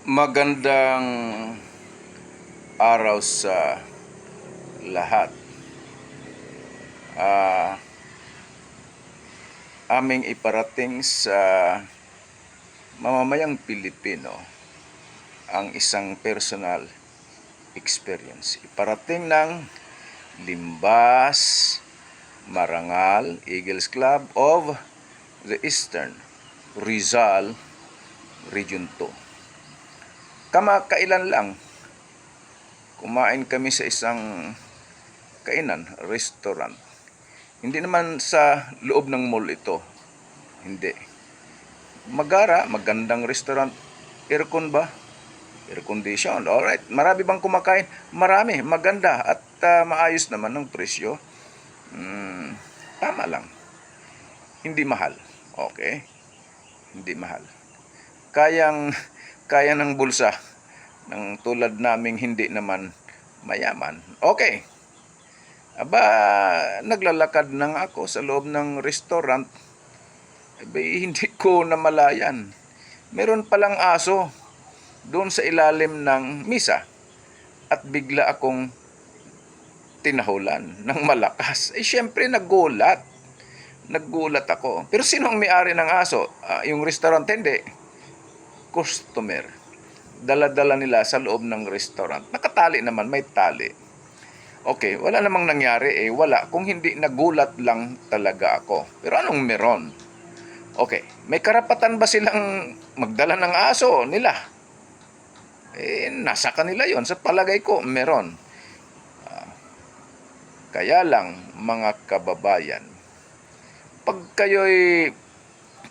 Magandang araw sa lahat. Ah, aming iparating sa mamamayang Pilipino ang isang personal experience. Iparating ng Limbas Marangal Eagles Club of the Eastern Rizal Region 2 kamakailan lang kumain kami sa isang kainan, restaurant. Hindi naman sa loob ng mall ito. Hindi. Magara, magandang restaurant. Aircon ba? Air condition. Alright. Marami bang kumakain? Marami. Maganda. At ah, maayos naman ng presyo. Hmm, tama lang. Hindi mahal. Okay? Hindi mahal. Kayang kaya ng bulsa ng tulad naming hindi naman mayaman. Okay. Aba, naglalakad na nga ako sa loob ng restaurant. Aba, hindi ko namalayan. Meron palang aso doon sa ilalim ng misa. At bigla akong tinahulan ng malakas. Eh, syempre, nagulat. Nagulat ako. Pero sino ang may-ari ng aso? Ah, yung restaurant, hindi customer. Dala-dala nila sa loob ng restaurant. Nakatali naman, may tali. Okay, wala namang nangyari eh. Wala. Kung hindi, nagulat lang talaga ako. Pero anong meron? Okay, may karapatan ba silang magdala ng aso nila? Eh, nasa kanila yon Sa palagay ko, meron. Ah, kaya lang, mga kababayan, pag kayo'y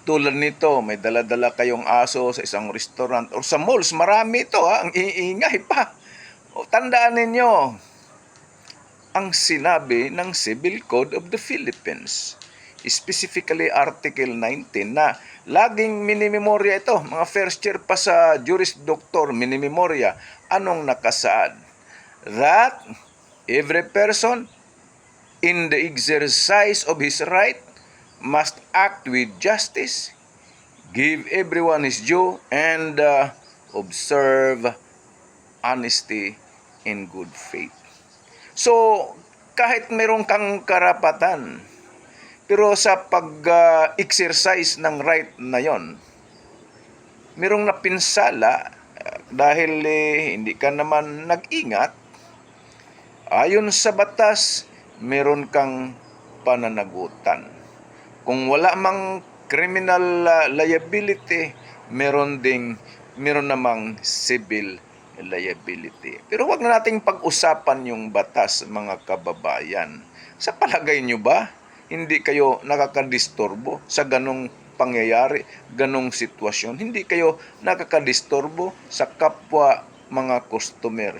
tulad nito, may dala-dala kayong aso sa isang restaurant or sa malls, marami ito ha, ang iingay pa. O, tandaan ninyo, ang sinabi ng Civil Code of the Philippines, specifically Article 19 na laging minimemorya ito, mga first year pa sa Juris Doctor, minimemorya, anong nakasaad? That every person in the exercise of his right must act with justice, give everyone his due, and uh, observe honesty in good faith. So, kahit meron kang karapatan, pero sa pag-exercise ng right na yon, merong napinsala uh, dahil eh, hindi ka naman nag-ingat, ayon sa batas, meron kang pananagutan. Kung wala mang criminal uh, liability, meron ding meron namang civil liability. Pero wag na nating pag-usapan yung batas mga kababayan. Sa palagay nyo ba, hindi kayo nakakadisturbo sa ganong pangyayari, ganong sitwasyon? Hindi kayo nakakadisturbo sa kapwa mga customer?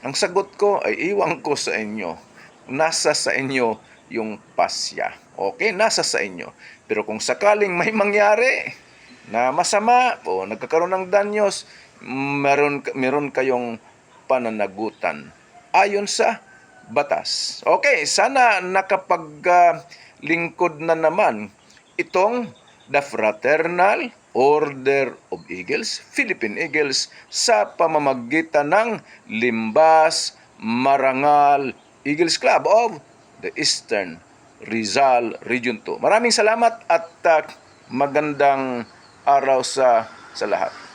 Ang sagot ko ay iwan ko sa inyo. Nasa sa inyo yung pasya. Okay, nasa sa inyo. Pero kung sakaling may mangyari na masama o nagkakaroon ng danyos, meron, meron kayong pananagutan ayon sa batas. Okay, sana nakapaglingkod na naman itong the Fraternal Order of Eagles, Philippine Eagles, sa pamamagitan ng Limbas Marangal Eagles Club of the Eastern Rizal Region 2. Maraming salamat at uh, magandang araw sa sa lahat.